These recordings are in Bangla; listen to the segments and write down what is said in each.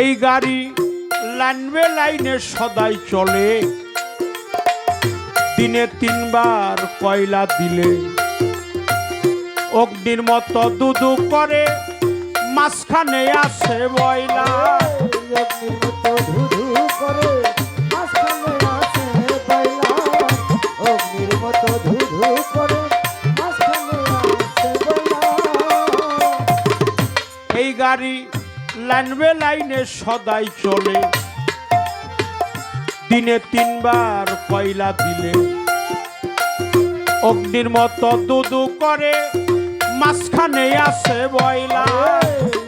এই গাড়ি লাইনবে লাইনে সদাই চলে। দিনে তিনবার কয়লা দিলে। অগ্নির মতো দুদু করে, মাঝখানে আছে বয়লা। অগ্নির মতো দুদু করে লাইনবে লাইনে সদাই চলে। দিনে তিনবার কয়লা দিলে। অগ্নির মতো দুদু করে, মাঝখানে আছে বয়লা।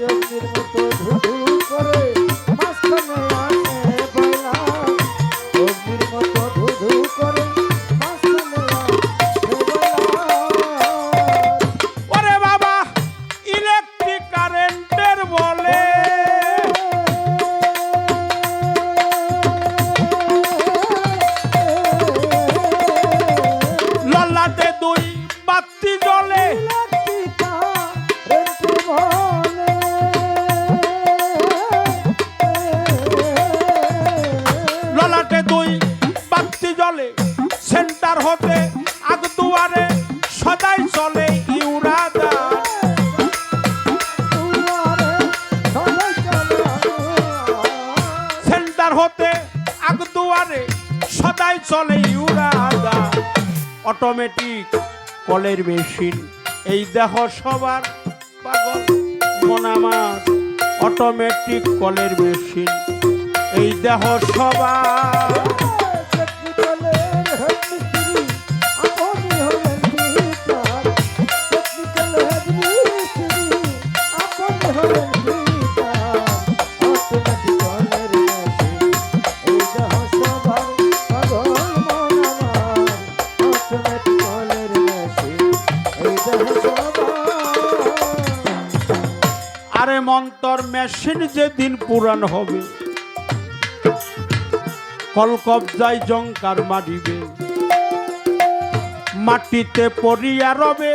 অগ্নির মতো দুয়ারে সদাই চলে ইউরাদা। অটোমেটিক কলের মেশিন এই দেহ সবার পাগল অটোমেটিক কলের মেশিন এই দেহ সবার। আরে মেশিন যেদিন পুরান হবে কলকবজায় জঙ্কার মারিবে মাটিতে পড়িয়া রবে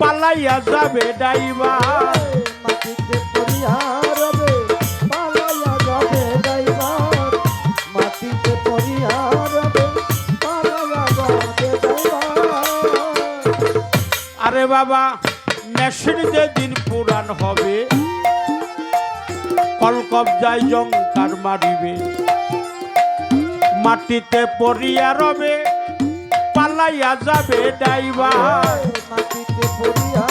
পালাইয়া যাবে ডাইবার। মাটিতে পড়িয়া রবে পালাইয়া যাবে ড্রাইভার মাটিতে পড়িয়া রবে পালাইয়া যাবে ড্রাইভার আরে বাবা মেশিন যেদিন পুরান হবে কলকবজায় জঙ্কার মারিবে। মাটিতে পড়িয়া রবে পালাইয়া যাবে ডাইবার মাটিতে পড়িয়া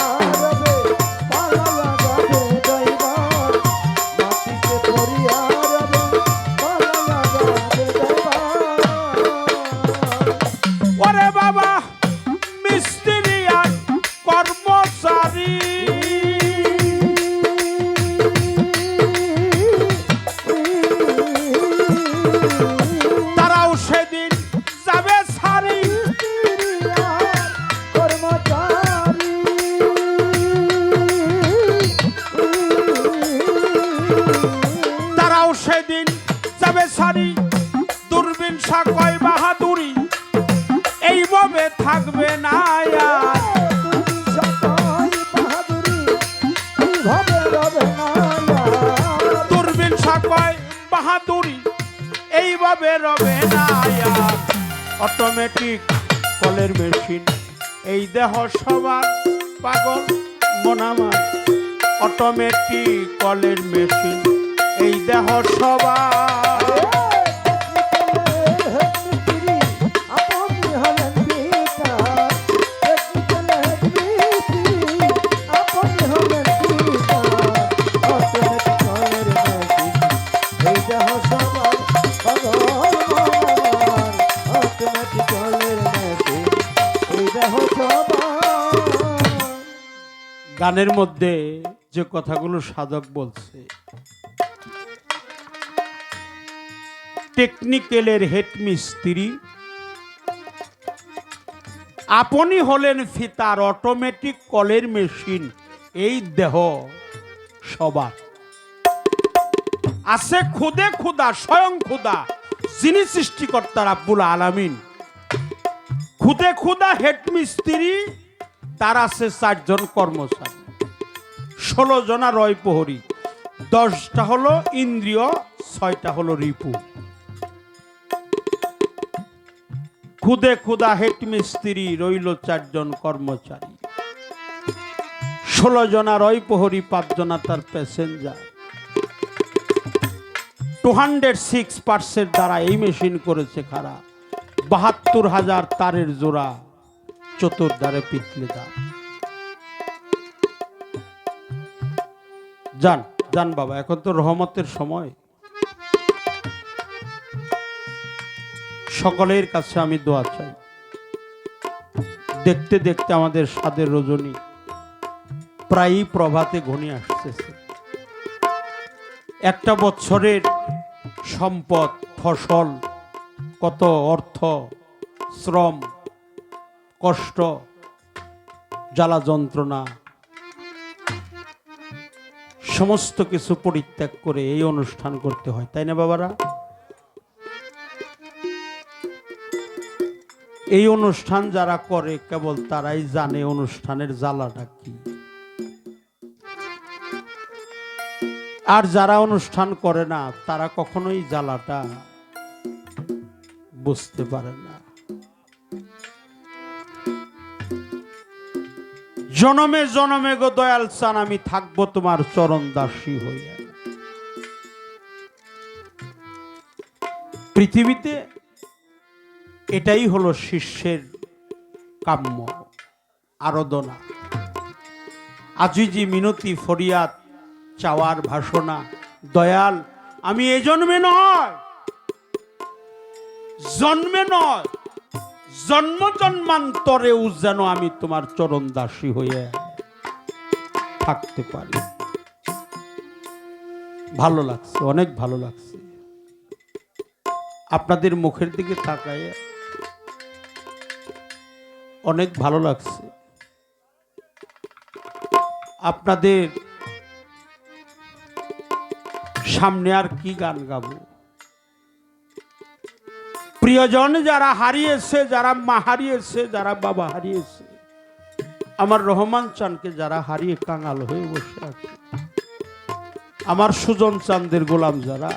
অটোমেটিক কলের মেশিন এই দেহ সবার পাগল মনামার। অটোমেটিক কলের মেশিন এই দেহ সবার গানের মধ্যে যে কথাগুলো সাধক বলছে। টেকনিক্যালের হেড মিস্ত্রি আপনি হলেন ফিতার অটোমেটিক কলের মেশিন, এই দেহ সবার। আছে খুদে খুদা, স্বয়ং খুদা, যিনি সৃষ্টিকর্তা রাব্বুল আলামিন। খুদে খুদা হেড মিস্ত্রি তার আছে চারজন কর্মচারী। ষোলো জনা রয় প্রহরী। দশটা হলো ইন্দ্রিয়, ছয়টা হলো রিপু। খুদে খুদা হেড মিস্ত্রি রইল চারজন কর্মচারী। ষোলো জনা রয় প্রহরী, পাঁচজনা তার প্যাসেঞ্জার। টু হান্ড্রেড সিক্স পার্সের দ্বারা এই মেশিন করেছে খারাপ বাহাত্তর হাজার তারের জোড়া। চতুর্দ্বারে পিতলে দাঁড় যান যান বাবা, এখন তো রহমতের সময়। সকলের কাছে আমি দোয়া চাই। দেখতে দেখতে আমাদের স্বাদের রজনী প্রায়ই প্রভাতে ঘনিয়ে আসতেছে। একটা বছরের সম্পদ, ফসল, কত অর্থ, শ্রম কষ্ট, জ্বালা যন্ত্রণা, সমস্ত কিছু পরিত্যাগ করে এই অনুষ্ঠান করতে হয়, তাই না বাবারা? এই অনুষ্ঠান যারা করে, কেবল তারাই জানে অনুষ্ঠানের জ্বালাটা কি। আর যারা অনুষ্ঠান করে না, তারা কখনোই জ্বালাটা বুঝতে পারে না। জনমে জনমে গো দয়াল চান আমি থাকব তোমার চরণ দাসী হইয়া। পৃথিবীতে এটাই হলো শিষ্যের কাম্য আরাধনা। আজিজি মিনতি ফরিয়াদ, চাওয়ার ভাষণা, দয়াল, আমি এ জন্মে নয় জন্মে নয় জন্ম জন্মান্তরেও যেন আমি তোমার চরণ দাসী হয়ে থাকতে পারি। ভালো লাগছে, অনেক ভালো লাগছে। আপনাদের মুখের দিকে তাকায় অনেক ভালো লাগছে। আপনাদের সামনে আর কি গান গাবো? প্রিয়জন যারা হারিয়েছে, যারা মা হারিয়েছে, যারা বাবা হারিয়েছে, আমার রহমান চানকে যারা হারিয়ে কাঙাল হয়ে বসে আছে, আমার সুজন চান্দের গোলাম যারা,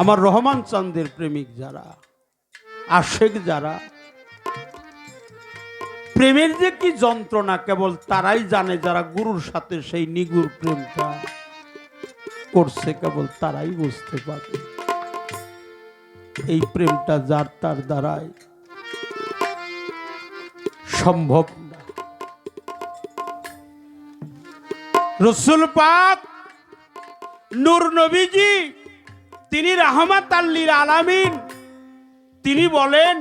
আমার রহমান চান্দের প্রেমিক যারা, আশেক যারা, প্রেমের যে কি যন্ত্রণা, কেবল তারাই জানে যারা গুরুর সাথে সেই নিগুর প্রেমটা করছে, কেবল তারাই বুঝতে পারে। এই প্রেমটা যার তার দ্বারাই সম্ভব না। রসুল পাক নূর নবীজি, তিনি রাহমাত আল্লির আলামিন, তিনি বলেন,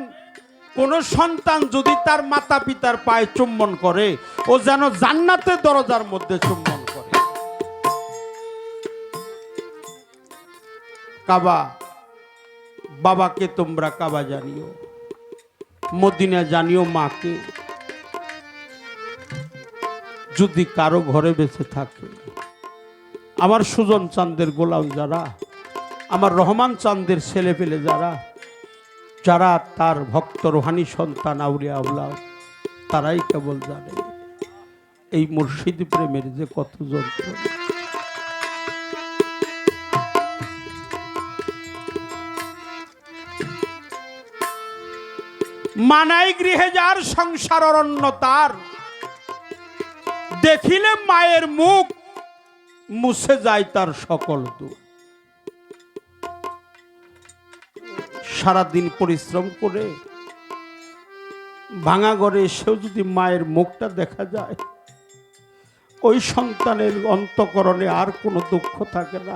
কোন সন্তান যদি তার মাতা পিতার পায়ে চুম্বন করে, ও যেন জান্নাতের দরজার মধ্যে চুম্বন করে। কাবা বাবাকে তোমরা কাবা জানিও, মদিনা জানিও মাকে। যদি কারও ঘরে বেঁচে থাকে, আমার সুজন চান্দের গোলাম যারা, আমার রহমান চান্দের ছেলে পেলে যারা যারা তার ভক্ত, রোহানি সন্তান, আউলিয়া আউলাও তারাই কেবল জানে। এই মুর্শিদ প্রেমের যে কত যন্ত্রণা। মানাই গৃহে যার সংসার অরণ্য তার। দেখিলে মায়ের মুখ, মুছে যায় তার সকল দুঃখ। সারাদিন পরিশ্রম করে ভাঙা ঘরে এসেও যদি মায়ের মুখটা দেখা যায়, ওই সন্তানের অন্তকরণে আর কোনো দুঃখ থাকে না।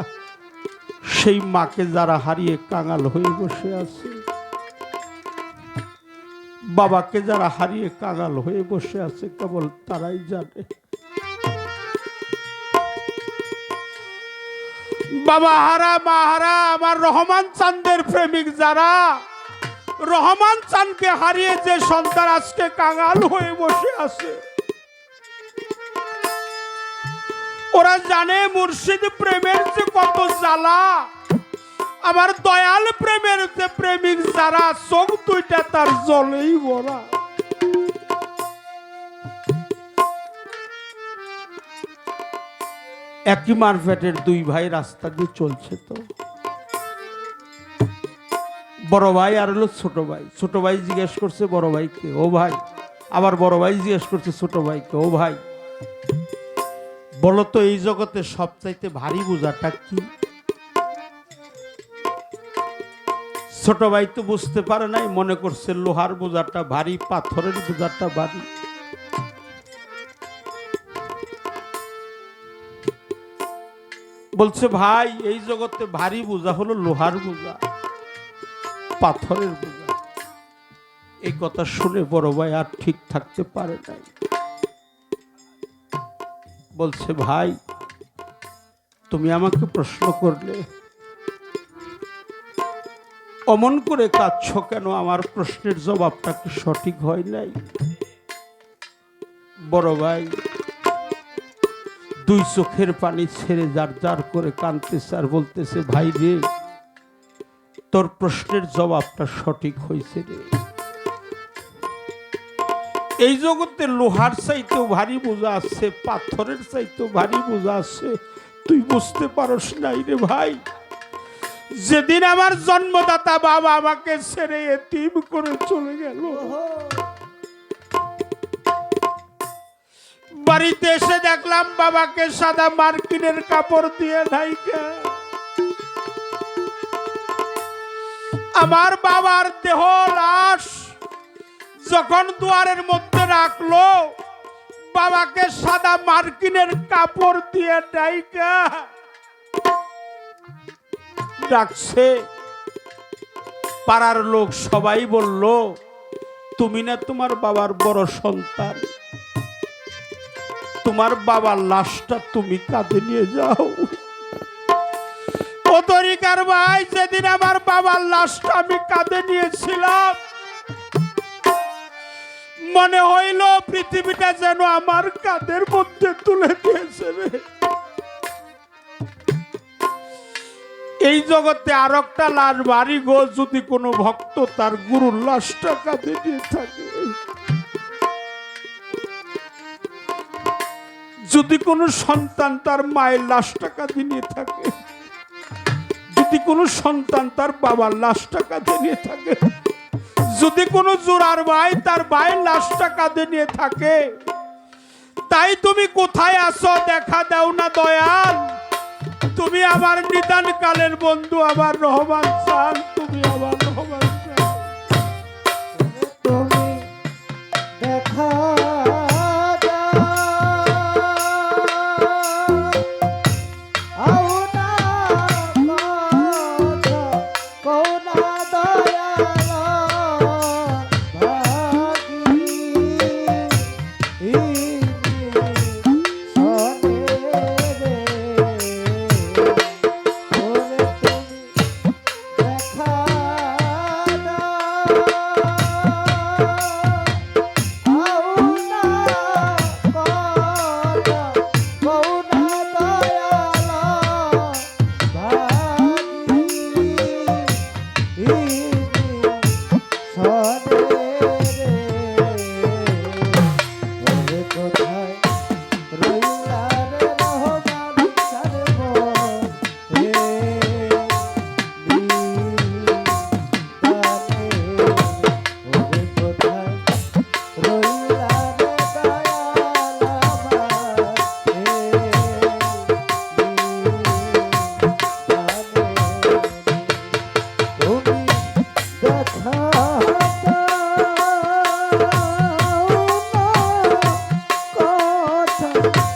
সেই মাকে যারা হারিয়ে কাঙাল হয়ে বসে আছে, বাবাকে যারা হারিয়ে কাঙাল হয়ে বসে আছে, কেবল তারাই জানে। বাবা হারা, মা হারা, আমার রহমান চান্দের প্রেমিক যারা, রহমান চানকে হারিয়ে যে সন্তান আজকে কাঙাল হয়ে বসে আছে ওরা জানে মুর্শিদ প্রেমের যে কত জ্বালা। আমার দয়াল প্রেমের যে প্রেমিক যারা, চোখ দুইটা তার জলেই ভরা। একই মারফেটের দুই ভাই রাস্তা দিয়ে চলছে তো। বড় ভাই আর হলো ছোট ভাই। ছোট ভাই জিজ্ঞেস করছে, বড় ভাইকে ও ভাই। আবার বড় ভাই জিজ্ঞেস করছে, ছোট ভাইকে ও ভাই। বলো তো এই জগতে সবচাইতে ভারী বোঝাটা কি? ছোট ভাই তো বুঝতে পারে নাই, মনে করছে লোহার বোঝাটা ভারী, পাথরের বোঝাটা ভারী। বলছে, ভাই, এই জগতে ভারী বোঝা হলো লোহার বোঝা পাথরের বোঝা এই কথা শুনে বড় ভাই আর ঠিক থাকতে পারে নাই। বলছে, ভাই, তুমি আমাকে প্রশ্ন করলে। অমন করে কাঁদছ কেন? আমার প্রশ্নের জবাবটা কি সঠিক হয় নাই? বড় ভাই, দুই চোখের পানি ছেড়ে যার যার করে কাঁদতেছে আর বলতেছে, ভাই রে, তোর প্রশ্নের জবাবটা সঠিক হয়েছে রে। এই জগতে লোহার চাইতেও ভারী বোঝা আছে, পাথরের চাইতেও ভারী বোঝা আছে। তুই বুঝতে পারস নাই রে ভাই। যেদিন আমার জন্মদাতা বাবা আমাকে ছেড়ে এতিম করে চলে গেল। বাড়িতে এসে দেখলাম বাবাকে সাদা মার্কিনের কাপড় দিয়ে নাইকা আমার বাবার দেহ লাশ যখন দুয়ারের মধ্যে রাখল, বাবাকে সাদা মার্কিনের কাপড় দিয়ে ডাইকা ডাকছে। পাড়ার লোক সবাই বলল, তুমি না তোমার বাবার বড় সন্তান। তোমার বাবার লাশটা তুমি কাঁধে নিয়ে যাও। ও তরিকার ভাই যেদিন আমার বাবার লাশটা আমি কাঁধে নিয়েছিলাম। মনে হইল পৃথিবীটা যেন আমার কাঁধের মধ্যে তুলে দিয়েছে। এই জগতে আর একটা লাশ বাড়ি গো, যদি কোনো ভক্ত তার গুরুর লাশটা কাঁধে নিয়ে থাকে যদি কোনো সন্তান তার মায়ের লাশ টাকা নিয়ে থাকে, যদি কোনো সন্তান তার বাবার লাশ টাকা নিয়ে থাকে যদি কোনো জোরার ভাই তার ভাই লাশটা কাঁধে নিয়ে থাকে, তাই তুমি কোথায় আসো দেখা দাও না দয়াল। তুমি আমার নিদান কালের বন্ধু আবার রহমান চান তুমি আমার you